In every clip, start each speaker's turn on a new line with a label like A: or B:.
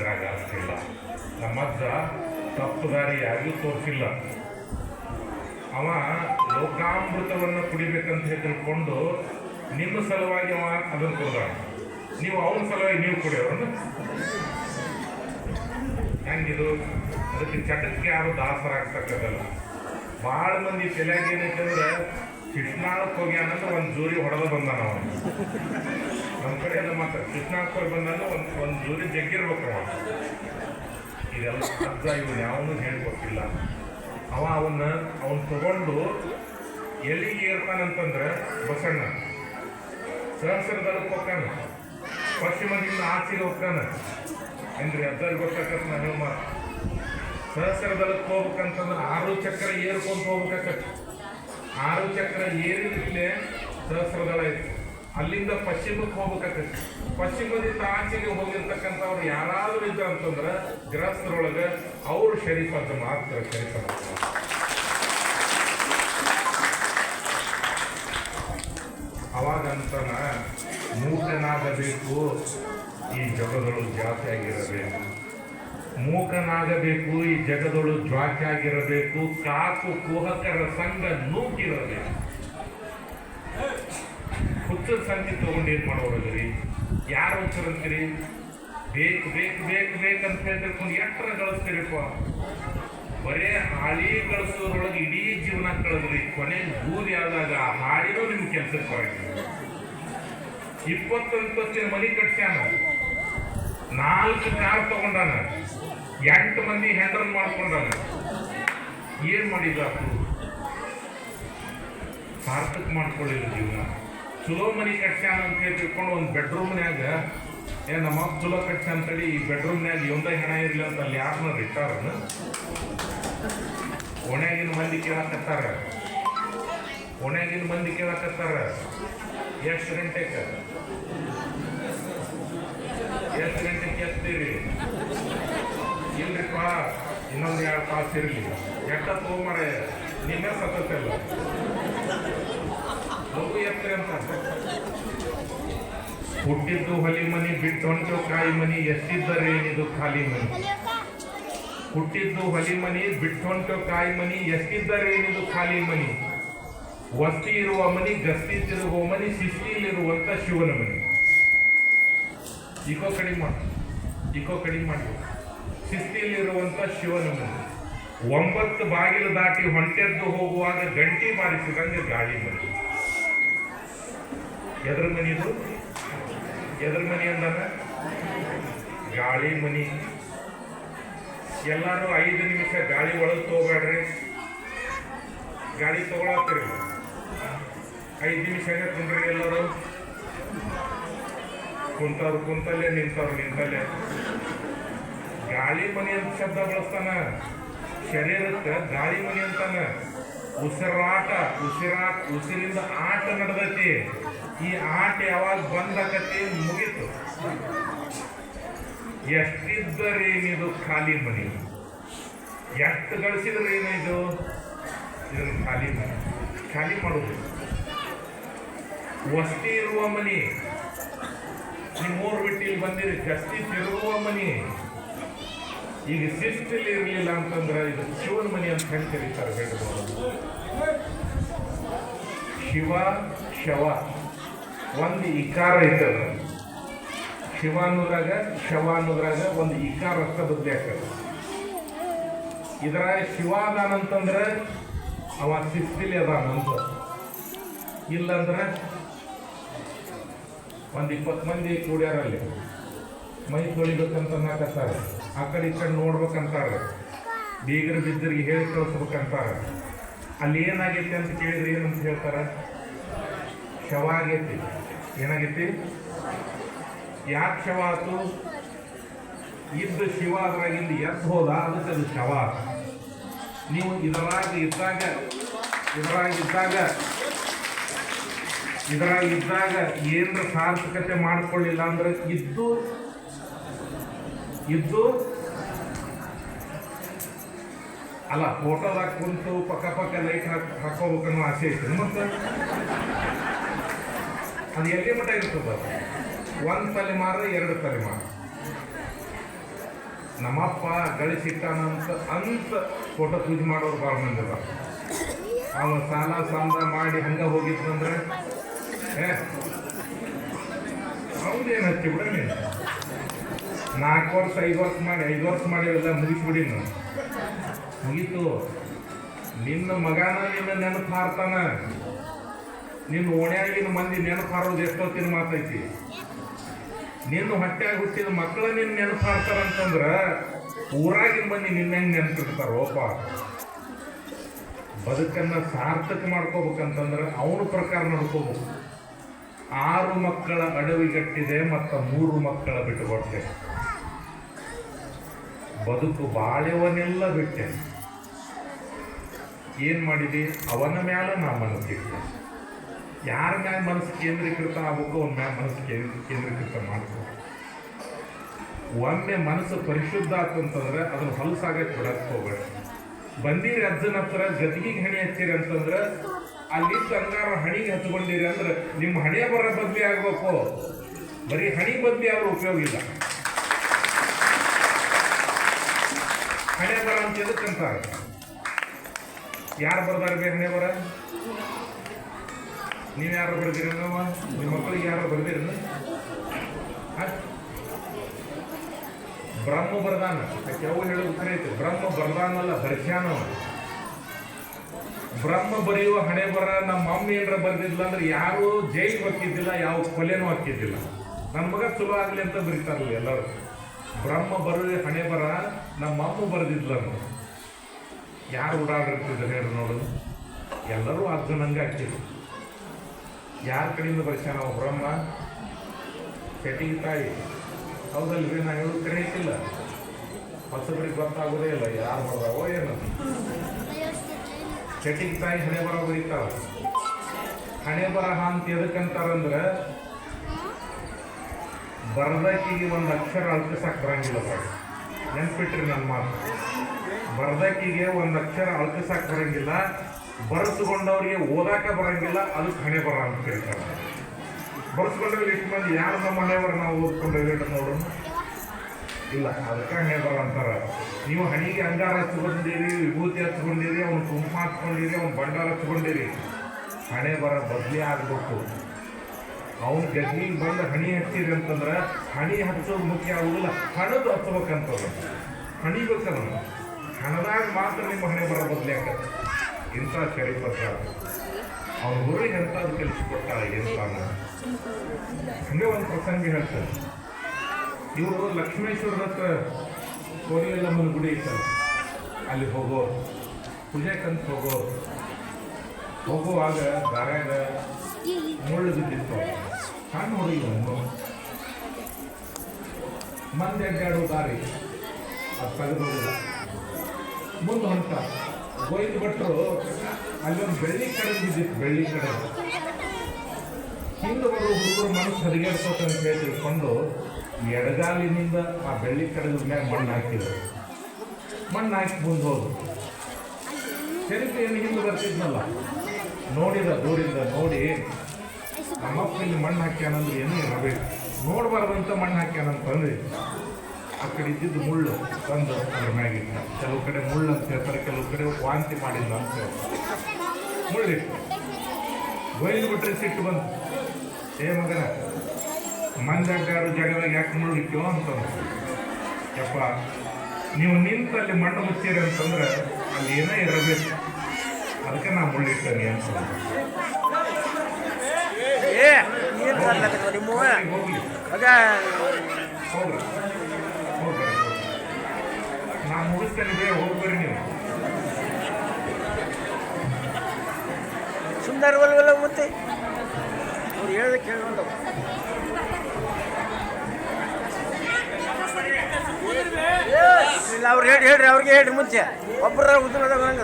A: ಇದ್ರಾಗ ಆಗ್ತಿಲ್ಲ. ನಮ್ಮಜ್ಜ ತಪ್ಪು ದಾರಿಯಾಗಿ ತೋರಿಸಿಲ್ಲ. ಅವ ಲೋಕಾಮೃತವನ್ನು ಕುಡಿಬೇಕಂತ ತಿಳ್ಕೊಂಡು ನಿಮ್ಮ ಸಲುವಾಗಿ ಅವ ಅದನ್ನು ಕುಡ್ದ ನೀವು ಅವನ ಸಲುವಾಗಿ ನೀವು ಕುಡಿಯೋನು ಹೆಂಗಿದು? ಅದಕ್ಕೆ ಚಟಕ್ಕೆ ಯಾರು ದಾಸರಾಗ್ತಕ್ಕದಲ್ಲ ಭಾಳ ಮಂದಿ ತಲೆಯಾಗ ಏನೈತೆ ಅಂದ್ರೆ ಕೃಷ್ಣಾಳಕ್ಕೆ ಹೋಗ್ಯಾನಂದ್ರೆ ಒಂದು ಜೂರಿ ಹೊಡೆದು ಬಂದಾನ ಅವನು. ನಮ್ಮ ಕಡೆ ಎಲ್ಲ ಮಾತ್ರ. ಕೃಷ್ಣಾಳಕ್ಕೆ ಹೋಗಿ ಬಂದಾನ ಒಂದು ಒಂದು ಜೂರಿ ಜಗ್ಗಿರ್ಬೇಕು ಅವ ಇದೆಲ್ಲ ಅರ್ಧ ಇವನು, ಯಾವನು ಹೇಳ್ಕೊಟ್ಟಿಲ್ಲ. ಅವ ಅವನ್ನ ಅವನ್ ತಗೊಂಡು ಎಲ್ಲಿಗೆ ಏರ್ತಾನಂತಂದ್ರೆ ಬಸಣ್ಣ. ಸಹಸ್ರದಳಕ್ಕೆ ಹೋಗ್ತಾನ. ಪಶ್ಚಿಮದಿಂದ ಆಚೆಗೆ ಹೋಗ್ತಾನೆ. ಅಂದ್ರೆ ಅದ್ರಲ್ಲಿ ಗೊತ್ತಾಗತ್ತೆ ನಾನು ಹೇಳ ಮಾತು ಸಹಸ್ರದಳಕ್ಕೆ ಹೋಗ್ಬೇಕಂತಂದ್ರೆ ಆರು ಚಕ್ರ ಏರ್ಕೊಂಡು ಹೋಗ್ಬೇಕಾಕತ್ ಆರು ಚಕ್ರ ಏರಿದ್ರೆ ಸಹಸ್ರದಳ ಇತ್ತು. ಅಲ್ಲಿಂದ ಪಶ್ಚಿಮಕ್ಕೆ ಹೋಗ್ಬೇಕಾಗ್ತೈತಿ ಪಶ್ಚಿಮದಿಂದ ಆಚೆಗೆ ಹೋಗಿರ್ತಕ್ಕಂಥವ್ರು ಯಾರಾದ್ರೂ ಇದ್ದ ಅಂತಂದ್ರೆ ಗೃಹಸ್ಥರೊಳಗೆ ಅವ್ರ ಶರೀಫ್ ಅಂತ ಮಾತ್ರ ಶರೀಫ್ ಅಂತ. ಅವಾಗಂತನ ಮೂಕನಾಗಬೇಕು ಈ ಜಗಗಳು ಜಾತಿಯಾಗಿರಬೇಕು. ಮೂಕನಾಗಬೇಕು, ಈ ಜಗದೊಳು ಜ್ವಾಕಾಗಿರಬೇಕು ಕಾಕು ಕುಹಕರ ಸಂಘ ನೂಕಿರಬೇಕು. ಹುಚ್ಚು ಸಂಖ್ಯೆ ತಗೊಂಡು ಏನ್ ಮಾಡೋದ್ರಿ ಯಾರು ಹುಚ್ಚರಂತೀರಿ ಬೇಕು ಬೇಕು ಬೇಕು ಬೇಕಂತ ಹೇಳಿ ಎತ್ತರ ಗಳಿಸ್ತೀರಿಪ್ಪ ಬರೇ ಹಾಳಿ ಗಳಿಸೋದ್ರೊಳಗೆ ಇಡೀ ಜೀವನ ಕಳೆದ್ರಿ. ಕೊನೆ ದೂರಿ ಆದಾಗ ಆ ನಿಮ್ಗೆ ನಿಮ್ ಕೆಲ್ಸಕ್ಕೆ ಬರಂಗಿಲ್ಲ ಮನೆ ಮನಿ ಕಟ್ಸ್ಯಾನ? ನಾಲ್ಕು ಕಾರ್ ತಗೊಂಡಾನ. ಎಂಟು ಮಂದಿ ಹ್ಯಾಂಡಲ್ ಮಾಡ್ಕೊಂಡಾನ. ಏನ್ ಮಾಡಿದ ಸಾರ್ಥಕ ಮಾಡ್ಕೊಳ್ಳಿಲ್ಲ ಜೀವನ. ಚಲೋ ಮನಿ ಕಟ್ಸ್ಯಾನ ಅಂತ ಹೇಳಿ ತಿಳ್ಕೊಂಡು ಒಂದು ಬೆಡ್ರೂಮ್ನ್ಯಾಗ ಏ ನಮ್ಮ ಚಲೋ ಕಟ್ಸ್ಯಾ ಅಂತೇಳಿ ಈ ಬೆಡ್ರೂಮ್ನ್ಯಾಗ ಒಂದೇ ಹೆಣ ಇರಲಿ ಅಂತ ಅಲ್ಲಿ ಯಾರನ್ನ ಇಟ್ಟಾರನ ಒಣಗಿನ ಮಂದಿ ಕೇಳಕತ್ತಾರ ಓಣ್ಯಾಗಿನ ಮಂದಿ ಕೇಳಕತ್ತಾರ ಎಷ್ಟು ಗಂಟೆಗೆ ಎಷ್ಟು ಗಂಟೆಗೆ ಎತ್ತೀರಿ ಇಲ್ರಿಪ್ಪ, ಇನ್ನೊಂದು ಎರಡು ತಾಸು ಇರಲಿ. ಎಟ್ಟ ತಗೊಂಬಾರೆ ನಿನ್ನೆ ಸತ್ತಲ್ಲ ಲಘು ಎತ್ತೀರಿ ಅಂತ. ಹುಟ್ಟಿದ್ದು ಹೊಲಿ ಮನಿ ಬಿಟ್ಟು ಹೊಂಟು ಕಾಯಿ ಮನಿ ಎಷ್ಟಿದ್ದರೆ ಏನಿದು ಖಾಲಿ ಮನಿ? ಹುಟ್ಟಿದ್ದು ಹೊಲಿ ಮನಿ ಬಿಟ್ಟು ಹೊಂಟು ಕಾಯಿ ಮನಿ ಎಷ್ಟಿದ್ದರೆ ಖಾಲಿ ಮನಿ? ವಸ್ತಿ ಇರುವ ಮನಿ, ಗಸ್ತಿ ತಿರುಗುವ ಮನಿ ಶಿಸ್ತಿಲಿರುವಂತ ಶಿವನ ಮನಿ. ಇಕೋ ಕಡಿಮೆ ಮಾಡಿ. ಇಕೋ ಕಡಿಮೆ ಮಾಡಿ. ಶಿಸ್ತಿಯಲ್ಲಿರುವಂಥ ಶಿವನ ಒಂಬತ್ತು ಬಾಗಿಲು ದಾಟಿ ಹೊಂಟೆದ್ದು ಹೋಗುವಾಗ ಗಂಟಿ ಬಾರಿಸಿದಂಗೆ ಗಾಳಿ ಮನೆ ಎದ್ರ ಮನೆಯದು ಎದ್ರ ಮನೆ ಅಂದಾನ ಗಾಳಿ ಮನಿ. ಎಲ್ಲರೂ ಐದು ನಿಮಿಷ ಗಾಳಿ ಒಳಗೆ ತಗೋಬೇಡ್ರಿ. ಗಾಳಿ ತಗೊಳತ್ತೀರಿ ಐದು ನಿಮಿಷ ಕುಂದ್ರಿ ಎಲ್ಲರೂ. ಕುಂತವ್ರು ಕುಂತಲ್ಲೇ ನಿಂತವ್ರು ನಿಂತಲ್ಲೇ. ಗಾಳಿ ಮನೆ ಅಂತ ಶಬ್ದ ಬಳಸ್ತಾನ. ಶರೀರಕ್ಕೆ ಗಾಳಿ ಮನೆ ಅಂತಾನ. ಉಸಿರಾಟ ಉಸಿರಾಟ, ಉಸಿರಿಂದ ಆಟ ನಡೆದೈತಿ. ಈ ಆಟ ಯಾವಾಗ ಬಂದಾಕತಿ ಮುಗೀತು. ಎಷ್ಟಿದ್ದರೇನಿದು ಖಾಲಿ ಮನೆ? ಎಷ್ಟು ಗಳಿಸಿದ್ರೆ ಇದನ್ನು ಖಾಲಿ ಮನೆ. ಖಾಲಿ ಮಾಡೋದು ವಸ್ತಿ ಇರುವ ಮನಿ. ಮೂರು ಬಿಟ್ಟು ಇಲ್ಲಿ ಬಂದಿರಿ ಗಸ್ತಿ ತಿರುಗುವ ಮನಿ. ಈಗ ಶಿಸ್ತಿಲ್ಲಿ ಇರಲಿಲ್ಲ ಅಂತಂದ್ರೆ ಇದು ಶಿವನ ಮನಿ ಅಂತ ಹೆಂಗ್ ಕರೀತಾರೆ ಹೇಳ್ಬೋದು ಶಿವ, ಶವ. ಒಂದು ಇಕಾರ ಐತದ. ಶಿವ ಅನ್ನೋದ್ರಾಗ, ಶವ ಅನ್ನೋದ್ರಾಗ ಒಂದು ಇಕಾರ ಅಷ್ಟ ಬದ್ಲಿ ಆಗ್ತದೆ. ಇದ್ರಾಗ ಶಿವ ಅದಾನಂತಂದ್ರೆ ಅವ ಶಿಸ್ತಿಲಿ ಅದಾನಂತ. ಇಲ್ಲಂದ್ರೆ ಒಂದು ಇಪ್ಪತ್ತು ಮಂದಿ ಕೂಡ್ಯಾರಲ್ಲಿ. ಮೈ ತೊಳಿಬೇಕಂತ ಅನ್ನಕತ್ತಾರೆ ಆ ಕಡೆ ಈ ಕಡೆ ನೋಡ್ಬೇಕಂತಾರೆ. ಬೀಗರ ಬಿದ್ದರಿಗೆ ಹೇಳಿ ಕಳಿಸ್ಬೇಕಂತಾರೆ. ಅಲ್ಲಿ ಏನಾಗೈತಿ ಅಂತ ಕೇಳಿದ್ರೆ ಏನಂತ ಹೇಳ್ತಾರೆ? ಶವ ಆಗೈತಿ. ಏನಾಗೈತಿ? ಯಾಕೆ ಶವ ಆತು? ಇದ್ದು ಶಿವ ಅದ್ರಾಗಿಂದ ಎದ್ದು ಹೋದ, ಅದಕ್ಕೆ ಅದು ಶವ. ನೀವು ಇದರಾಗಿ ಇದ್ದಾಗ ಇದರಾಗಿದ್ದಾಗ ಇದ್ದಾಗ ಇದರಾಗ ಇದ್ದಾಗ ಏನು ಸಾರ್ಥಕತೆ ಮಾಡಿಕೊಳ್ಳಿಲ್ಲ ಅಂದ್ರೆ ಇದ್ದು ಇದ್ದು, ಅಲ್ಲ ಫೋಟೋದಾಗ ಕುಂತು ಪಕ್ಕ ಪಕ್ಕ ಲೈಟ್ ಹಾಕಿ ಹಾಕೋಬೇಕನ್ನೋ ಆಸೆ ಐತೆ. ಮತ್ತೆ ಅದು ಎಲ್ಲಿ ಮಟ್ಟ ಇರ್ತದ? ಒಂದು ತಲೆಮಾರು, ಎರಡು ತಲೆಮಾರು. ನಮ್ಮಪ್ಪ ಗಳಿಸಿಟ್ಟಾನಂತ ಅಂತ ಫೋಟೋ ಪೂಜೆ ಮಾಡೋರು ಭಾಳ ಮಂದಿ ಅವ ಸಾಲ ಸಾಲ ಮಾಡಿ ಹಂಗ ಹೋಗಿದ್ನಂದ್ರೆ ಹೌದೇನು ಹಚ್ಚಿ ಬಿಡ ನೀನು ನಾಲ್ಕು ವರ್ಷ, ಐದು ವರ್ಷ ಮಾಡಿ, ಐದು ವರ್ಷ ಮಾಡಿ ಎಲ್ಲ ಮುಗಿಸ್ಬಿಡಿ ನಾನು ಮುಗೀತು. ನಿನ್ನ ಮಗನ ನಿನ್ನ ನೆನಪು ಹಾರ್ತಾನ ನಿನ್ನ ಓಣ್ಯಾಗಿನ ಮಂದಿ ನೆನಪು ಹಾರೋದು ಎಷ್ಟೊತ್ತಿನ ಮಾತೈತಿ? ನಿನ್ನ ಹೊಟ್ಟೆಯಾಗ ಹುಟ್ಟಿದ ಮಕ್ಕಳ ನಿನ್ನ ನೆನಪು ಹಾರ್ತಾರಂತಂದ್ರ ಊರಾಗಿನ ಮಂದಿ ನಿನ್ನ ಹೆಂಗೆ ಓಪ. ಬದುಕನ್ನ ಸಾರ್ಥಕ ಮಾಡ್ಕೋಬೇಕಂತಂದ್ರೆ ಅವನ ಪ್ರಕಾರ ನಡ್ಕೋಬೇಕು. ಆರು ಮಕ್ಕಳ ಅಡವಿಗಟ್ಟಿದೆ ಮತ್ತು ಮೂರು ಮಕ್ಕಳ ಬಿಟ್ಟುಕೊಟ್ಟೆ. ಬದುಕು ಬಾಳೆವನ್ನೆಲ್ಲ ಬಿಟ್ಟೆ. ಏನು ಮಾಡಿದಿ? ಅವನ ಮ್ಯಾಲ ನಾ ಮನಸ್ಸಿಟ್ಟೆ ಯಾರ ಮ್ಯಾಲ ಮನಸ್ಸು ಕೇಂದ್ರೀಕೃತ ಆಗ್ಬೇಕು ಅವನ ಮ್ಯಾಲ ಮನಸ್ಸು ಕೇಂದ್ರ, ಕೇಂದ್ರೀಕೃತ ಮಾಡಬೇಕು. ಒಮ್ಮೆ ಮನಸ್ಸು ಪರಿಶುದ್ಧ ಆತಂತಂದ್ರೆ ಅದನ್ನ ಹೊಲಸಾಗಕ್ಕೆ ಬಿಡಕ್ಕೆ ಹೋಗ್ಬೇಡ ಬಂದಿರಿ ಅಜ್ಜನ ಹತ್ರ ಗದ್ಗಿಗೆ ಹಣಿ ಹಚ್ಚಿರಿ ಅಂತಂದ್ರೆ ಅಲ್ಲಿದ್ದ ಅಂಗಾರ ಹಣಿಗೆ ಹಚ್ಕೊಂಡಿರಿ ಅಂದ್ರೆ ನಿಮ್ಮ ಹಣೆ ಬರ ಬದ್ಲಿ ಆಗ್ಬೇಕು. ಬರೀ ಹಣಿ ಬದ್ಲಿ ಆದ್ರೂ ಉಪಯೋಗ ಇಲ್ಲ. ಹಣೆ ಬರ ಅಂತ ಎದಕ್ಕಂತಾರೆ ಯಾರು ಬರ್ದಾರ ಹಣೆ ಬರ? ನೀವು ಯಾರು ಬರ್ದಿರಿ ನಮ್ಮ ಮಕ್ಕಳಿಗೆ ಯಾರು ಬರ್ದಿರಿ ಬ್ರಹ್ಮ ಬರ್ದಾನ. ಯಾವ ಹೇಳೋದು ಕರೆಯುತ್ತೆ ಬ್ರಹ್ಮ ಬರ್ದಾನಲ್ಲ ಬರ್ಸ್ಯಾನವ ಬ್ರಹ್ಮ ಬರೆಯುವ ಹಣೆ ಬರ ನಮ್ಮ ಮಮ್ಮಿ ಏನರ ಬರ್ದಿದ್ಲ ಅಂದ್ರೆ ಯಾರು ಜೈಲ್ ಹಾಕಿದ್ದಿಲ್ಲ ಯಾವ ಕೊಲೆನೂ ಹಾಕಿದ್ದಿಲ್ಲ ನನ್ನ ಮಗ ಚಲೋ ಆಗಲಿ ಅಂತ ಬರೀತಾರಲ್ಲ ಎಲ್ಲರೂ. ಬ್ರಹ್ಮ ಬರೆಯುವ ಹಣೆ ಬರ ನಮ್ಮ ಅಮ್ಮ ಬರೆದಿದ್ಲ ಯಾರು ಓಡಾಡಿರ್ತಿದ್ದಾರೆ ಹೇಳಿ ನೋಡೋದು ಎಲ್ಲರೂ ಅರ್ಜುನಂಗೆ ಹಾಕಿದ್ರು. ಯಾರ ಕಡೆಯಿಂದ ಬರ್ಸ್ಯಾನ ನಾವು ಬ್ರಹ್ಮ? ಪೆಟ್ಟಿಗೆ ತಾಯಿ. ಹೌದಲ್ರಿ ನಾನು ಹೇಳೋದು ಕರೆ ಹೊಸಬರಿಗೆ ಗೊತ್ತಾಗೋದೇ ಇಲ್ಲ, ಯಾರು ಬರ್ದಾವೋ ಏನು. ಚಟಿಗೆ ತಾಯಿ ಹಣೆ ಬರ ಬರೀತಾವ ಹಣೆ ಬರಹ ಅಂತ ಎದಕ್ಕಂತಾರಂದ್ರೆ ಬರ್ದಕ್ಕಿಗೆ ಒಂದು ಅಕ್ಷರ ಅಳ್ಕಸಕ್ ಬರಂಗಿಲ್ಲ ಬರ ನೆನ್ಪಿಟ್ರಿ ನನ್ನ ಮಾತು. ಬರ್ದಕ್ಕಿಗೆ ಒಂದು ಅಕ್ಷರ ಅಳ್ಕಸಕ್ ಬರಂಗಿಲ್ಲ, ಬರೆಸ್ಕೊಂಡವ್ರಿಗೆ ಓದಾಕ ಬರಂಗಿಲ್ಲ ಅದಕ್ಕೆ ಹಣೆ ಬರ ಅಂತ ಕೇಳ್ತಾರೆ. ಬರ್ಸ್ಕೊಂಡ್ರೆ ಇಷ್ಟು ಮಂದಿ ಯಾರು ನಮ್ಮ ಹಣೆವರ ನಾವು ಓದ್ಕೊಂಡ್ರೆ ನೋಡೋಣ ಇಲ್ಲ, ಅದಕ್ಕೆ ಹೇಳ್ಬಾರ ಅಂತಾರೆ. ನೀವು ಹಣಿಗೆ ಅಂಗಾರ ಹಚ್ಕೊಂಡಿರಿ ವಿಭೂತಿ ಹಚ್ಕೊಂಡಿರಿ ಅವ್ನು ಕುಂಕುಮ ಹಚ್ಕೊಂಡಿರಿ ಅವ್ನು ಬಂಡಾರ ಹಚ್ಕೊಂಡಿರಿ ಹಣೆ ಬರ ಬದಲಿ ಆಗ್ಬೇಕು ಅವ್ನ ಗದ್ನಿಗೆ ಬಂದು ಹಣಿ ಹಚ್ಚಿರಿ ಅಂತಂದ್ರೆ, ಹಣಿ ಹಚ್ಚೋದು ಮುಖ್ಯ ಆಗುದಿಲ್ಲ, ಹಣದ ಹಚ್ಚಬೇಕಂತದ ಹಣಿ ಬೇಕಲ್ಲ. ಹಣದಾಗ ಮಾತ್ರ ನಿಮ್ಮ ಹಣೆ ಬರ ಬದಲಿ ಆಗತ್ತೆ ಇಂಥ ಚರಿಪತ್ರ ಅವನ ಊರಿಗೆ ಎಂಥದ್ದು ಏನು ಎಂತಾನ. ಹಂಗೆ ಒಂದು ಪ್ರಸಂಗ ಹೇಳ್ತಾರೆ ಇವರು ಲಕ್ಷ್ಮೇಶ್ವರ ಹತ್ರ ಕೋರಿಯಲ್ಲಮ್ಮನ ಗುಡಿ ಇತ್ತು ಅಲ್ಲಿ ಹೋಗೋರು. ಪೂಜೆಕಂತ ಹೋಗೋ ಹೋಗುವಾಗ ದಾರ್ಯಾಗ ಮುಳ್ಳು ಬಿದ್ದಿತ್ತು. ಹುಡುಗಿ ಒಂದು ಮಂದಿ ಅಡ್ಡಾಡೋ ದಾರಿ. ಅದು ತೆಗೆದೋಗಿಲ್ಲ ಮುಂದೆ ಹೊಂಟ ಗೋಯ್ದು ಭಟ್ರು ಅಲ್ಲೊಂದು ಬೆಳ್ಳಿ ಕಡೆ ಬಿದ್ದಿತ್ತು, ಬೆಳ್ಳಿ ಕಡೆ ಹಿಂದೆ ಬರೋ ಹುಡುಗರು ಮನಸ್ಸು ಹರಿಗೇಡ್ಸೋಕೆ ಅಂತ ಹೇಳಿ ತಿಳ್ಕೊಂಡು ಎಡಗಾಲಿನಿಂದ ಆ ಬೆಳ್ಳಿ ಕಡಗದ ಮ್ಯಾಗ ಮಣ್ಣು ಹಾಕಿದ್ರು ಮಣ್ಣು ಹಾಕಿ ಮುಂದೆ ಹೋದ್ರು. ಚರಿತ್ರೆ ಏನು ಹಿಂದೆ ಬರ್ತಿದ್ನಲ್ಲ? ನೋಡಿದ ದೂರಿಂದ ನೋಡಿ ನಮ್ಮಪ್ಪ ಇಲ್ಲಿ ಮಣ್ಣು ಹಾಕ್ಯಾನಂದ್ರೆ ಏನು ಇರಬೇಕು ನೋಡಬಾರ್ದಂತ ಮಣ್ಣು ಹಾಕ್ಯಾನಂತಂದ್ರೆ ಆ ಕಡೆ ಇದ್ದಿದ್ದು ಮುಳ್ಳು ತಂದು ಅದ್ರ ಮ್ಯಾಗಿಟ್ಟ ಕೆಲವು ಕಡೆ ಮುಳ್ಳು ಅಂತ ಹೇಳ್ತಾರೆ, ಕೆಲವು ಕಡೆ ವಾಂತಿ ಮಾಡಿಲ್ಲ ಅಂತ ಹೇಳ್ತಾರೆ. ಮುಳ್ಳಿಟ್ಟು. ಬಯಲು ಬಿಟ್ರೆ ಸಿಟ್ಟು ಬಂತು. ಏ ಮಗನ ಮಂದಾಗಾರು ಜಾಗದಾಗ ಯಾಕೆ ಮುಳುಗಿತ್ತೋ ಅಂತಂದು ಯಪ್ಪ ನೀವು ನಿಂತು ಅಲ್ಲಿ ಮಣ್ಣು ಮುಚ್ಚೀರಿ ಅಂತಂದ್ರೆ ಅಲ್ಲಿ ಏನೇ ಇರಬೇಕು. ಅದಕ್ಕೆ ನಾ ಮುಳ್ಳಿಟ್ಟೇನೆ ಅಂತ ನಾ ಮುಗಿಸ್ತೇನೆ ಬೇ ಹೋಗ್ಬರ್ರಿ ನೀವು.
B: ಸುಂದರ ಒಲ್ವಲ್ಲ ಮತ್ತೆ. ಅವ್ರು ಹೇಳ್ದೆ ಕೇಳ್ಕೊಂಡು ಇಲ್ಲ ಅವ್ರು ಹೇಳಿ ಹೇಳ್ರಿ ಅವ್ರಿಗೆ ಹೇಳ್ರಿ ಮುಂಚೆ. ಒಬ್ಬರ ಉದ್ಯೋಗದಾಗ ಹಂಗ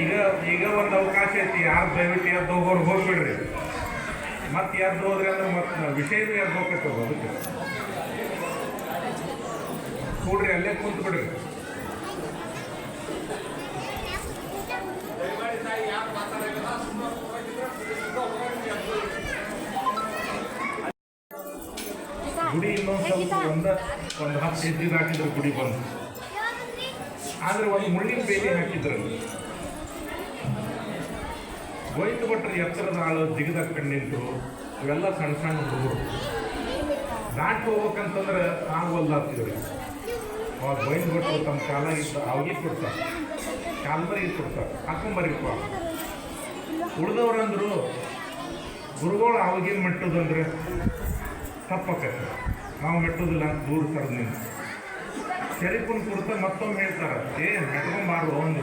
A: ಈಗ ಈಗ ಒಂದು ಅವಕಾಶ ಐತಿ ಯಾರು ದಯವಿಟ್ಟು ಎದ್ದು ಹೋಗೋರು ಹೋಗ್ಬಿಡ್ರಿ. ಮತ್ತೆ ಎದ್ದು ಹೋದ್ರೆ ಅಂದ್ರೆ ಮತ್ತೆ ವಿಷಯನೂ ಯಾರು ಹೋಗ್ಬೇಕು ಅದಕ್ಕೆ ಕೂಡ್ರಿ ಅಲ್ಲೇ ಕುಂತು ಒಂದು ಹತ್ತು ಹೆಜ್ಜೆ ಹಾಕಿದ್ರು ಗುಡಿ ಬಂದು. ಆದ್ರೆ ಒಂದು ಮುಳ್ಳಿನ ಬೇಲಿ ಹಾಕಿದ್ರು ಹೋಯ್ತು ಭಟ್ರು ಎತ್ತರದ ಆಳು ಜಿಗದ ಕಣ್ಣಿಂತು ಇವೆಲ್ಲ ಸಣ್ಣ ಸಣ್ಣ ಹುಡುಗರು. ದಾಟಿ ಹೋಗ್ಬೇಕಂತಂದ್ರೆ ಆಗವಲ್ಲಾಗ್ತಿದ್ರು ಅವಾಗ ಗೋವಿಂದ ಕೊಟ್ಟರು ತಮ್ಮ ಕಾಲಾಗಿದ್ದ ಅವ್ರಿಗೆ ಕೊಡ್ತಾರೆ. ಕಾಲ್ಮರಿಗೆ ಕೊಡ್ತಾರೆ. ಹಾಕೊಂಬರಿಪ್ಪ ಉಳಿದವ್ರಂದ್ರು ಗುರುಗಳು ಅವಾಗಿನ ಮಟ್ಟದಂದ್ರೆ ತಪ್ಪಕತ್ತೆ ನಾವು ಮೆಟ್ಟೋದಿಲ್ಲ ಅಂತ ದೂರ ಸರ್ ನೀವು. ಶರೀಫನ್ ಕುರಿತ ಮತ್ತೊಮ್ಮೆ ಹೇಳ್ತಾರೆ. ಏ ಮೆಟ್ಕೊಂಬಾರು ಅವನು.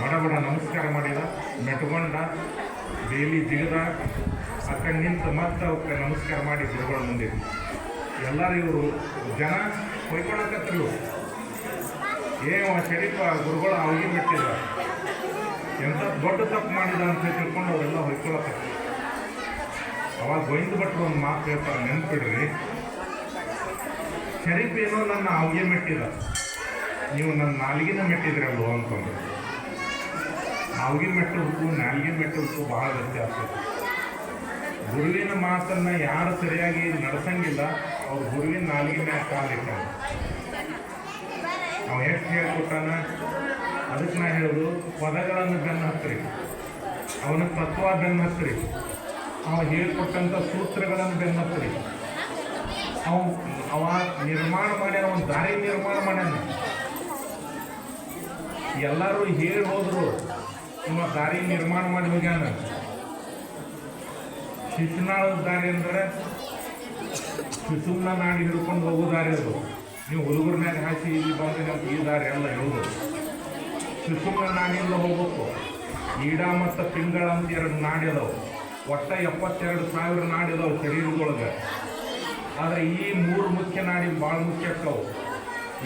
A: ಬಡ ಬಡ ನಮಸ್ಕಾರ ಮಾಡಿದ, ಮೆಟ್ಕೊಂಡ, ಬೇಲಿ ಜಿಗದ, ಅಕ್ಕ ನಿಂತ ಮತ್ತೆ ಅವಕ್ಕೆ ನಮಸ್ಕಾರ ಮಾಡಿ ಗುರುಗಳ ಮುಂದೆ. ಎಲ್ಲರೂ ಇವರು ಜನ ಹೊಯ್ಕೊಳಕತ್ರು ಇವ್ರು ಏ ಶರೀಫ, ಗುರುಗಳು ಅವಾಗಿನ ಮೆಟ್ಟಿದ. ಎಂಥ ದೊಡ್ಡ ತಪ್ಪು ಮಾಡಿದ ಅಂತ ತಿಳ್ಕೊಂಡು ಅವರೆಲ್ಲ ಹೊಯ್ಕೊಳಕತ್ರು ಅವಾಗ ಗೋವಿಂದ ಭಟ್ರು ಒಂದು ಮಾತು ಹೇಳ್ತಾರೆ, ನೆನ್ಪಿಡ್ರಿ. ಶರೀಫ್ ಏನೋ ನನ್ನ ಅವ್ಗೆ ಮೆಟ್ಟಿದ. ನೀವು ನನ್ನ ನಾಲಿಗೆನ ಮೆಟ್ಟಿದ್ರಲ್ವ ಅಂತಂದ್ರೆ ಅವ್ಗೆ ಮೆಟ್ಟೋದಕ್ಕೂ ನಾಲ್ಗೆ ಮೆಟ್ಟೋದಕ್ಕೂ ಬಹಳ ವ್ಯತ್ಯಾಸ. ಗುರುವಿನ ಮಾತನ್ನ ಯಾರು ಸರಿಯಾಗಿ ನಡೆಸಂಗಿಲ್ಲ, ಅವ್ರ ಗುರುವಿನ ನಾಲ್ಗೆ ಕಾಲಿಟ್ಟ ಅವ ಎಷ್ಟು ಹೇಳ್ಕೊಟ್ಟಾನ? ಅದಕ್ಕೆ ನಾ ಹೇಳೋದು, ಪದಗಳನ್ನು ಬೆನ್ನ ಹತ್ತಿರಿ ಅವನ ತತ್ವ ಬೆನ್ನ ಹತ್ತಿರಿ ಅವ ಹೇಳ್ಕೊಟ್ಟಂಥ ಸೂತ್ರಗಳನ್ನು ಬೆನ್ನತ್ತರಿ ಅವ ಅವ ನಿರ್ಮಾಣ ಮಾಡ್ಯಾನ ಒಂದು ದಾರಿ ನಿರ್ಮಾಣ ಮಾಡ್ಯಾನ. ಎಲ್ಲರೂ ಹೇಳಿ ಹೋದ್ರು, ಇವ ದಾರಿ ನಿರ್ಮಾಣ ಮಾಡಿ ಹೋಗ್ಯಾನ. ಶಿಶುನಾಳದ ದಾರಿ ಅಂದ್ರೆ, ಶಿಶುಮ್ನ ನಾಡಿ ಹಿಡ್ಕೊಂಡು ಹೋಗೋ ದಾರಿ ಅದು. ನೀವು ಹುಡುಗರ ಮ್ಯಾಗ ಹಾಕಿ ಇಲ್ಲಿ ಬಂದ್ರೆ ನಮ್ಗೆ ಈ ದಾರಿ ಎಲ್ಲ ಹೇಳೋದು ಶಿಶುಮ್ನ ನಾಡಿಯಿಂದ ಹೋಗ್ಬೇಕು. ಈಡ ಮತ್ತು ಪಿಂಗಳ ಅಂತ ಎರಡು ನಾಡಿ ಅದಾವು. ಒಟ್ಟ ಎಪ್ಪತ್ತೆರಡು ಸಾವಿರ ನಾಡಿ ಇದಾವೆ ಶರೀರದೊಳಗೆ. ಆದ್ರೆ ಈ ಮೂರು ಮುಖ್ಯ ನಾಡಿ ಭಾಳ ಮುಖ್ಯ ಅಕ್ಕವು.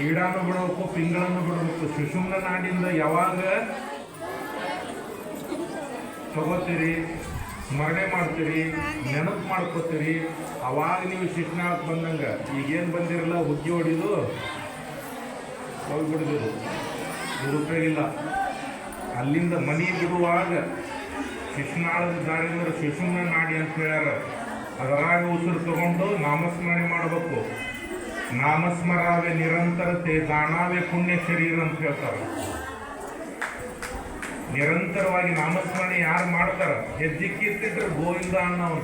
A: ಈಡಾನು ಬಿಡಬೇಕು ಪಿಂಗಳನ್ನು ಬಿಡಬೇಕು. ಸುಷುಮ್ನ ನಾಡಿಂದ ಯಾವಾಗ? ತಗೋತೀರಿ, ಸ್ಮರಣೆ ಮಾಡ್ತೀರಿ, ನೆನಪು ಮಾಡ್ಕೋತೀರಿ. ಅವಾಗ ನೀವು ಶಿಕ್ಷಣಕ್ಕೆ ಬಂದಂಗೆ. ಈಗೇನು ಬಂದಿರಲ್ಲ, ಹುಗ್ಗಿ ಹೊಡಿದು? ಹೋಗ್ಬಿಡಿದ್ರು. ಇಲ್ಲ. ಅಲ್ಲಿಂದ ಮನೆ ಬಿಡುವಾಗ ಶಿಶುನಾಳದ ದಾರಿದ್ರೆ ಶಿಶುನ ನಾಡಿ ಅಂತ ಹೇಳ್ಯಾರ. ಅದರಾಗ ಉಸಿರು ತಗೊಂಡು ನಾಮಸ್ಮರಣೆ ಮಾಡಬೇಕು. ನಾಮಸ್ಮರಾವೆ ನಿರಂತರತೆ ದಾಣಾವೆ ಪುಣ್ಯ ಶರೀರ ಅಂತ ಹೇಳ್ತಾರೆ. ನಿರಂತರವಾಗಿ ನಾಮಸ್ಮರಣೆ ಯಾರು ಮಾಡ್ತಾರ? ಹೆಜ್ಜೆ ಕೀರ್ತಿದ್ರೆ ಗೋವಿಂದ ಅನ್ನೋನು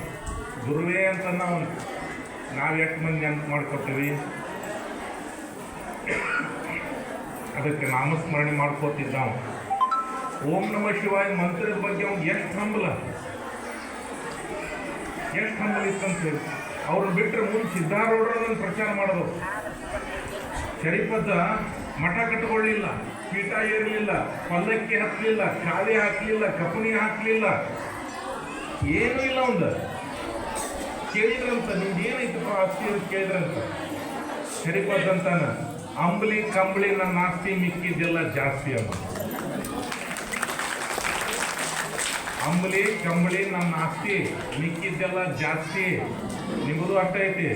A: ಗುರುವೇ ಅಂತ ಅನ್ನೋನು ನಾವು ಎಷ್ಟು ಮಂದಿ ಅಂತ ಮಾಡ್ಕೊತೀವಿ? ಅದಕ್ಕೆ ನಾಮಸ್ಮರಣೆ ಮಾಡ್ಕೋತಿದ್ದ ಅವ ಓಂ ನಮ ಶಿವಾಯ ಮಂತ್ರದ ಬಗ್ಗೆ ಅವ್ನು ಎಷ್ಟು ಹಂಬಲ? ಎಷ್ಟು ಹಂಬಲ ಇತ್ತಂತ ಅವ್ರನ್ನ ಬಿಟ್ಟರೆ ಮುಂದೆ ಸಿದ್ಧಾರೂಢರನ್ನು ಪ್ರಚಾರ ಮಾಡೋದು. ಶರೀಫದ್ದ ಮಠ ಕಟ್ಕೊಳ್ಳಿಲ್ಲ, ಪೀಠ ಏರಲಿಲ್ಲ, ಪಲ್ಲಕ್ಕಿ ಹತ್ತಲಿಲ್ಲ ಶಾಲೆ ಹಾಕಲಿಲ್ಲ, ಕಪನಿ ಹಾಕಲಿಲ್ಲ. ಏನೂ ಇಲ್ಲ ಒಂದು ಕೇಳಿದ್ರಂತ ನಿಮ್ಗೆ ಏನೈತಪ್ಪ ಆಸ್ತಿ ಅಂತ ಕೇಳಿದ್ರಂತ? ಅಂತಾನ ಅಂಬ್ಲಿ ಕಂಬಳಿ ನನ್ನ ಆಸ್ತಿ ಮಿಕ್ಕಿದ್ದೆಲ್ಲ ಜಾಸ್ತಿ ಅಮ್ಮ ಅಂಬ್ಲಿ ಕಂಬಳಿ ನನ್ನ ಆಸ್ತಿ, ಮಿಕ್ಕಿದ್ದೆಲ್ಲ ಜಾಸ್ತಿ. ನಿಮ್ಮದು ಅಟ್ಟ ಐತಿ.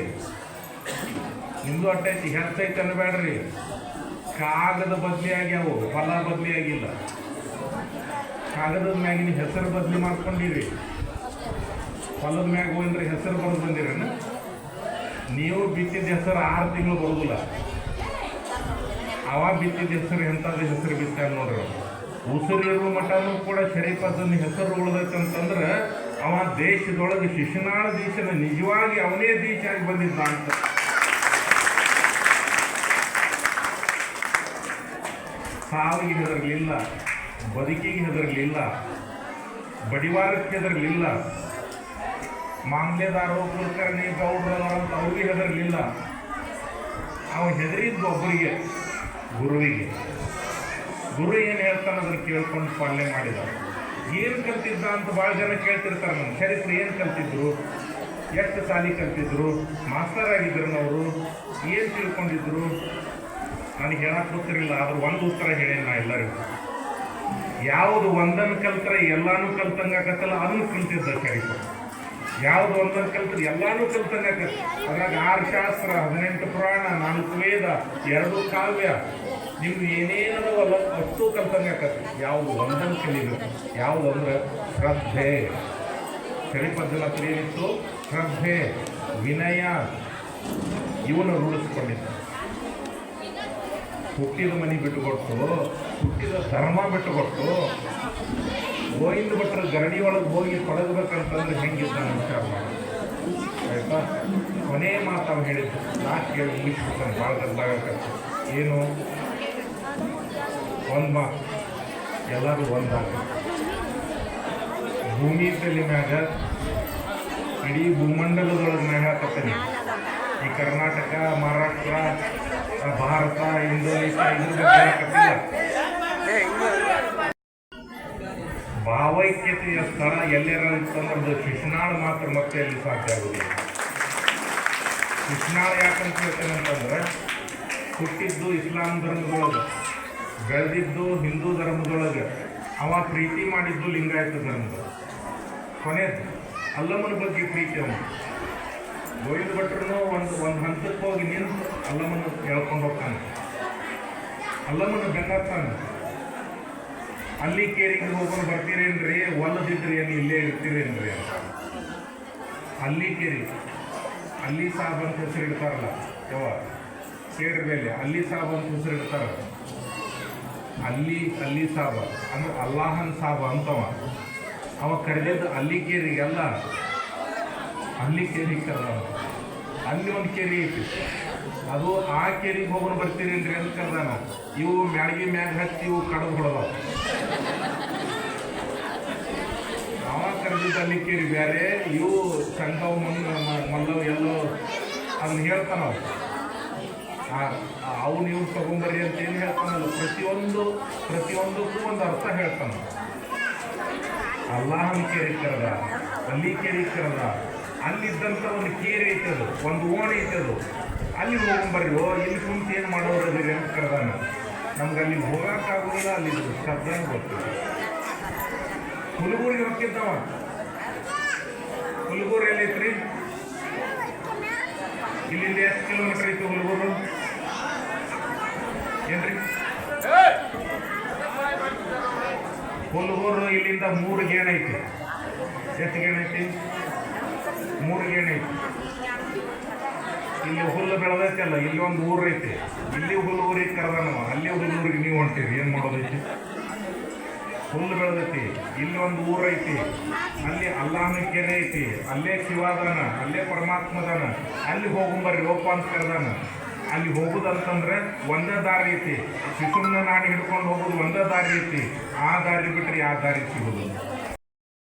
A: ನಿಮ್ದು ಅಟ್ಟ ಐತಿ ಹೆಚ್ಚೈತಿ ಅನ್ನಬೇಡ್ರಿ. ಕಾಗದ ಬದಲಿ ಆಗ್ಯಾವು ಫಲ ಬದಲಿ ಆಗಿಲ್ಲ. ಕಾಗದದ ಮ್ಯಾಗಿನ ಹೆಸರು ಬದಲಿ ಮಾಡ್ಕೊಂಡಿರಿ. ಹೊಲದ ಮ್ಯಾಗ ಹೋಗಿದ್ರೆ ಹೆಸರು ಬರೆದು ಬಂದಿರೇನು? ನೀವು ಬಿತ್ತಿದ ಹೆಸರು ಆರು ತಿಂಗಳು ಬರೋದಿಲ್ಲ. ಅವ ಬಿತ್ತಿದ ಹೆಸರು ಎಂಥದ್ದು ಹೆಸರು ಬಿತ್ತ ನೋಡ್ರಿ ಉಸಿರಿರುವ ಮಠನೂ ಕೂಡ ಶರೀಫದನ್ನ ಹೆಸರು ಉಳ್ದೈತಂತಂದ್ರೆ ಅವ ದೇಶದೊಳಗೆ ಶಿಶುನಾಳ ದೇಶನ ನಿಜವಾಗಿ ಅವನೇ ದೇಶ ಆಗಿ ಬಂದಿದ್ದ ಅಂತ ಸಾವಿಗೆ ಹೆದರಲಿಲ್ಲ, ಬದುಕಿಗೆ ಹೆದರಲಿಲ್ಲ, ಬಡಿವಾರಕ್ಕೆ ಹೆದರಲಿಲ್ಲ ಮಾಂಗ್ಲೇದಾರೋ ಕುಲಕರ್ಣಿ ಅಂತ ಅವ್ರಿಗೆ ಹೆದರಲಿಲ್ಲ. ಅವ ಹೆದರಿದ್ದು ಒಬ್ಬರಿಗೆ, ಗುರುವಿಗೆ. ಗುರು ಏನು ಹೇಳ್ತಾನೆ ಅದನ್ನ ಕೇಳ್ಕೊಂಡು ಪಾಲನೆ ಮಾಡಿದ ಏನು ಕಲ್ತಿದ್ದ ಅಂತ ಭಾಳ ಜನ ಕೇಳ್ತಿರ್ತಾರೆ ನಮ್ಮ ಚರಿತ್ರೆ ಏನು ಕಲ್ತಿದ್ರು? ಎಷ್ಟು ಸಾಲಿ ಕಲ್ತಿದ್ರು? ಮಾಸ್ತರ್ ಆಗಿದ್ರು ಅವರು. ಏನು ತಿಳ್ಕೊಂಡಿದ್ರು? ನನಗೆ ಹೇಳಕ್ ಗೊತ್ತಿರಲಿಲ್ಲ, ಆದ್ರೆ ಒಂದು ಉತ್ತರ ಹೇಳೇನು ನಾ ಎಲ್ಲರಿಗೂ. ಯಾವುದು ಒಂದನ್ನು ಕಲ್ತ್ರೆ ಎಲ್ಲಾನು ಕಲ್ತಂಗಾಕತ್ತಲ್ಲ ಅದನ್ನು ಕಲ್ತಿದ್ದ ಚರಿತ್ರೆ ಯಾವುದು ಒಂದನ್ನು ಕಲ್ತ್ರೆ ಎಲ್ಲಾನು ಕಲ್ತಂಗಾಕತ್ತೆ ಅದ್ರಾಗ ಆರು ಶಾಸ್ತ್ರ, ಹದಿನೆಂಟು ಪುರಾಣ, ನಾಲ್ಕು ವೇದ, ಎರಡು ಕಾವ್ಯ. ನಿಮ್ಗೆ ಏನೇನದವಲ್ಲ ಅಷ್ಟು ಕಲ್ತಂಗಾಕತ್ತೆ ಯಾವುದು ಒಂದನ್ನು ಕಲಿಬೇಕು. ಯಾವುದು ಅಂದ್ರೆ ಶ್ರದ್ಧೆ. ಶರೀಫದ್ದನ ಕಲಿಯಲಿತ್ತು ಶ್ರದ್ಧೆ, ವಿನಯ. ಇವನು ರೂಢಿಸ್ಕೊಂಡಿದ್ದ. ಹುಟ್ಟಿದ ಮನೆ ಬಿಟ್ಟುಕೊಟ್ಟು ಹುಟ್ಟಿದ ಧರ್ಮ ಬಿಟ್ಟುಕೊಟ್ಟು ಗೋವಿಂದ ಭಟ್ರ ಗರಡಿ ಒಳಗೆ ಹೋಗಿ ತೊಡಗಬೇಕಂತಂದ್ರೆ ಹೆಂಗಿದ್ದ ವಿಚಾರ ಆಯ್ತಾ? ಕೊನೆ ಮಾತು ಅವ್ನು ಹೇಳಿದ್ದು, ಲಾಸ್ಟ್ ಕೇಳಿ ಮುಗಿಸ್ಬಿಡ್ತಾನೆ ಭಾಳ ಏನು? ಒಂದು ಮಾತು. ಎಲ್ಲರೂ ಒಂದಾಗ ಭೂಮಿ ತಲೆ ಮ್ಯಾಗ ಇಡೀ ಭೂಮಂಡಲದೊಳಗೆ ನಾ ಈ ಕರ್ನಾಟಕ, ಮಹಾರಾಷ್ಟ್ರ, ಭಾರತ, ಇಂಡೋನೇಷ್ಯಾ ಇದ್ರ ಭಾವೈಕ್ಯತೆಯ ಸ್ಥಳ ಎಲ್ಲಿರ ಅಂತಂದ್ರೆ ಶಿಶುನಾಳ ಮಾತ್ರ ಮತ್ತೆ ಅಲ್ಲಿ ಸಾಧ್ಯ ಆಗುದಿಲ್ಲ. ಶಿಶುನಾಳ ಯಾಕಂತ ಹೇಳ್ತೇನೆ ಅಂತಂದ್ರೆ ಹುಟ್ಟಿದ್ದು ಇಸ್ಲಾಂ ಧರ್ಮದೊಳಗೆ. ಬೆಳೆದಿದ್ದು ಹಿಂದೂ ಧರ್ಮದೊಳಗೆ. ಅವ ಪ್ರೀತಿ ಮಾಡಿದ್ದು ಲಿಂಗಾಯತ ಧರ್ಮದ. ಕೊನೆದು, ಅಲ್ಲಮ್ಮನ ಬಗ್ಗೆ ಪ್ರೀತಿ ಅವನು. ಗೋವಿಂದ ಭಟ್ರನು ಒಂದು ಒಂದು ಹಂತಕ್ಕೆ ಹೋಗಿ ನಿಂತು ಅಲ್ಲಮ್ಮನ ಕೇಳ್ಕೊಂಡು ಹೋಗ್ತಾನೆ. ಅಲ್ಲಮ್ಮನ ಬೆನ್ನತ್ತಾನೆ ಅಲ್ಲಿ ಕೇರಿಗೆ ಹೋಗೋಣ ಬರ್ತೀರೇನ್ರಿ? ಒಲ್ಲದಿದ್ರಿ ಏನು ಇಲ್ಲೇ ಇರ್ತೀರೇನ್ರಿ ಅಂತ. ಅಲ್ಲಿ ಕೇರಿ, ಅಲ್ಲಿ ಸಾಬ್ ಅಂತ ಹೆಸರು ಇಡ್ತಾರಲ್ಲ ಯಾವ ಕೇಳ್ರಿ ಮೇಲೆ ಅಲ್ಲಿ ಸಾಬ್ ಅಂತ ಹೆಸರು ಅಲ್ಲಿ ಅಲ್ಲಿ ಸಾಬ ಅಂದ್ರೆ ಅಲ್ಲಾಹನ್ ಸಾಬ ಅಂತವ. ಅವ ಕರೆದಿದ್ದು ಅಲ್ಲಿ ಕೇರಿಗೆಲ್ಲ, ಅಲ್ಲಿ ಕೇರಿ ಕರೆದ ಅಲ್ಲಿ ಒಂದು ಕೇರಿ ಐತಿ. ಅದು ಆ ಕೇರಿಗೆ ಹೋಗೋಣ ಬರ್ತೀರೇನ್ರಿ ಅಂತ ಕರೆದಾನ ಇವು ಮ್ಯಾಳ್ಗಿ ಮ್ಯಾಗ ಹಚ್ಚಿ ಇವು ಕಡದು ಹೊಡೆದವ. ಅವ ಕರೆದಿದ್ದ ಅಲ್ಲಿ ಕೇರಿ ಬೇರೆ ಇವು ಸಂಘವು ಮಲ್ಲವು ಎಲ್ಲೋ ಅದನ್ನ ಹೇಳ್ತಾನ ತಗೊಂಬರ್ರಿ ಅಂತ ಏನು ಹೇಳ್ತಾನಲ್ಲ, ಪ್ರತಿಯೊಂದು, ಪ್ರತಿಯೊಂದಕ್ಕೂ ಒಂದು ಅರ್ಥ ಹೇಳ್ತಾನ. ಅಲ್ಲಾಹನ ಕೇರಿ ಕರೆದ, ಅಲ್ಲಿ ಕೇರಿ ಕರೆದ ಅಲ್ಲಿದ್ದಂಥ ಒಂದು ಕೇರಿ ಐತದು ಒಂದು ಓಣಿ ಐತದು ಅಲ್ಲಿ ಹೋಗೊಂಬರ್ರಿ ಓ, ಇಲ್ಲಿ ಕುಂತು ಏನು ಮಾಡೋರು ಅದೀರಿ ಅಂತ ಕರೆದಾನ. ನಮ್ಗೆ ಅಲ್ಲಿ ಹೋಗೋಕ್ಕಾಗೋದಿಲ್ಲ ಅಲ್ಲಿ ಶಬ್ದ ಗೊತ್ತಿಲ್ಲ ಹುಲಗೂರಿಗೆ ಹೋಗ್ತಿದ್ದವ? ಹುಲಗೂರು ಎಲ್ಲೈತ್ರಿ ಇಲ್ಲಿಂದ ಎಷ್ಟು ಕಿಲೋಮೀಟರ್ ಐತಿ ಹುಲಗೂರು ಏನ್ರಿ ಹುಲಗೂರು ಇಲ್ಲಿಂದ ಮೂರು ಗೇಣ ಐತಿ. ಎಷ್ಟು ಗೇಣ್ ಐತಿ? ಮೂರು ಗೇಣಿ ಐತಿ. ಇಲ್ಲಿ ಹುಲ್ಲು ಬೆಳೆದೈತಲ್ಲ ಇಲ್ಲಿ ಒಂದು ಊರು ಐತಿ. ಇಲ್ಲಿ ಹುಲ್ಲೂರಿಗೆ ಕರೆದಾನವ ಅಲ್ಲಿ ಹುಲ್ಲೂರಿಗೆ ನೀವು ಹೊಂಟೀರಿ. ಏನು ಮಾಡೋದೈತಿ? ಹುಲ್ಲು ಬೆಳೆದೈತಿ. ಇಲ್ಲಿ ಒಂದು ಊರು ಐತಿ. ಅಲ್ಲಿ ಅಲ್ಲಾಹನ ಕೆರೆ ಐತಿ. ಅಲ್ಲೇ ಶಿವಾದಾನ, ಅಲ್ಲೇ ಪರಮಾತ್ಮದಾನ. ಅಲ್ಲಿ ಹೋಗುಂಬರ್ರಿ ಓಪ ಅಂತ ಕರೆದಾನ. ಅಲ್ಲಿ ಹೋಗೋದಂತಂದ್ರೆ ಒಂದೇ ದಾರಿ ಐತಿ. ಶಿಶುನ ನಾಡಿ ಹಿಡ್ಕೊಂಡು ಹೋಗೋದು ಒಂದೇ ದಾರಿ ಐತಿ. ಆ ದಾರಿ ಬಿಟ್ಟರೆ ಯಾವ ದಾರಿ ಸಿಗೋದು